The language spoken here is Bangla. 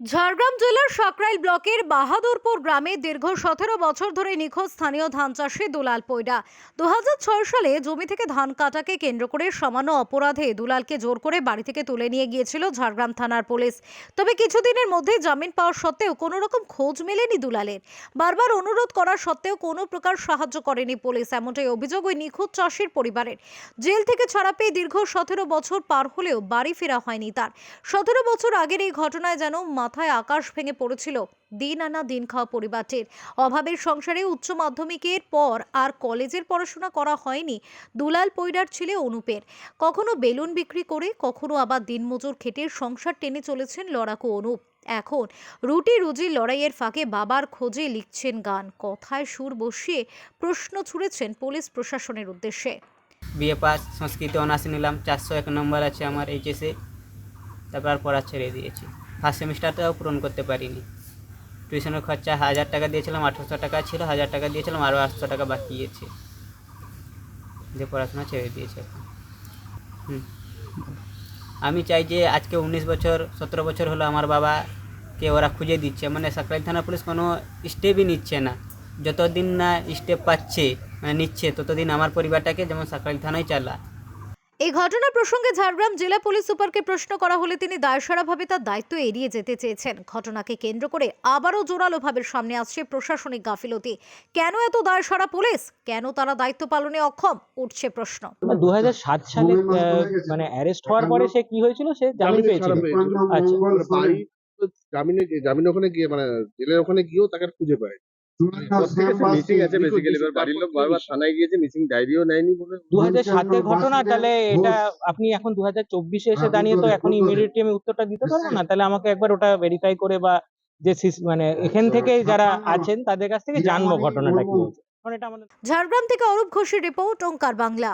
ঝাড়গ্রাম জেলার সাকরাইল ব্লকের বাহাদুরপুর গ্রামে দীর্ঘ সতেরো বছর ধরে নিখোঁজ স্থানীয় ধান চাষি দুলাল পৈডা দু সালে জমি থেকে ধান কাটাকে কেন্দ্র করে সামান্য অপরাধে দুলালকে জোর করে বাড়ি থেকে তুলে নিয়ে গিয়েছিল ঝাড়গ্রাম থানার পুলিশ। তবে কিছুদিনের মধ্যে জামিন পাওয়ার সত্ত্বেও কোনো রকম খোঁজ মেলেনি দুলালের। বারবার অনুরোধ করা সত্ত্বেও কোনো প্রকার সাহায্য করেনি পুলিশ, এমনটাই অভিযোগ ওই নিখোঁজ চাষির পরিবারের। জেল থেকে ছাড়া পেয়ে দীর্ঘ সতেরো বছর পার হলেও বাড়ি ফেরা হয়নি তার। সতেরো বছর আগের এই ঘটনায় যেন মাথায় আকাশ ভেঙে পড়েছিল। দিন আনা দিন খাওয়া পরিবারটির। অভাবের সংসারে উচ্চ মাধ্যমিকের পর আর কলেজের পড়াশোনা করা হয়নি দুলাল পৈডার ছেলে অনুপের। কখনো বেলুন বিক্রি করে, কখনো আবার দিনমজুর খেটে সংসার টেনে চলেছেন লড়াকু অনুপ। এখন রুটি রুজির লড়াইয়ের ফাঁকে বাবার খোঁজে লিখছেন গান। কথায় সুর বসিয়ে প্রশ্ন ছুড়েছেন পুলিশ প্রশাসনের উদ্দেশ্যে। বিএ পাস, সংস্কৃত অনার্স নিলাম, চারশো এক নম্বর আছে আমার এইচএসে তারপর পড়া ছেড়ে দিয়েছি। ফার্স্ট সেমিস্টারটাও পূরণ করতে পারিনি। টিউশনের খরচা হাজার টাকা দিয়েছিলাম, আঠারোশো টাকা ছিল, হাজার টাকা দিয়েছিলাম, আরও আটশো টাকা বাকি আছে। যে পড়াশোনা ছেড়ে দিয়েছে হুম। আমি চাই যে আজকে উনিশ বছর, সতেরো বছর হলো আমার বাবাকে ওরা খুঁজে দিচ্ছে। মানে সাকরাইল থানা পুলিশ কোনো স্টেপই নিচ্ছে না। যতদিন না স্টেপ পাচ্ছে মানে নিচ্ছে, ততদিন আমার পরিবারটাকে যেমন সাকরাইল থানায় চালা এই ঘটনা প্রসঙ্গে ঝাড়গ্রাম জেলা পুলিশ সুপারকে প্রশ্ন করা হলে তিনি দায়সারাভাবে তার দায়িত্ব এড়িয়ে যেতে চেয়েছেন। ঘটনাকে কেন্দ্র করে আবারও জোরালোভাবে সামনে আসছে প্রশাসনিক গাফিলতি। কেন এত দায়সারা পুলিশ? কেন তারা দায়িত্ব পালনে অক্ষম? উঠছে প্রশ্ন। দু সালে আহ, মানে অ্যারেস্ট হওয়ার পরে সে কি হয়েছিল? সে জামিন পেয়েছিল। আচ্ছা। জামিনে জামিন ওখানে গিয়ে মানে জেলের ওখানে গিয়েও তাকে খুঁজে পায় মিসিং আছে বেসিক্যালি এবার বাড়ির লোক বারবার থানায় গিয়েছে মিসিং ডায়েরিও নেয়নি বলে। দু হাজার সাতের ঘটনা তাহলে এটা আপনি এখন দু হাজার চব্বিশে এসে দাঁড়িয়ে তো এখন ইমিডিয়েটলি আমি উত্তরটা দিতে পারব না? তাহলে আমাকে একবার ওটা ভেরিফাই করে বা যে মানে এখান থেকে যারা আছেন তাদের কাছ থেকে জানব ঘটনাটা কি হয়েছে। আমাদের ঝাড়গ্রাম থেকে অরূপ ঘোষের রিপোর্ট ওঙ্কার বাংলা।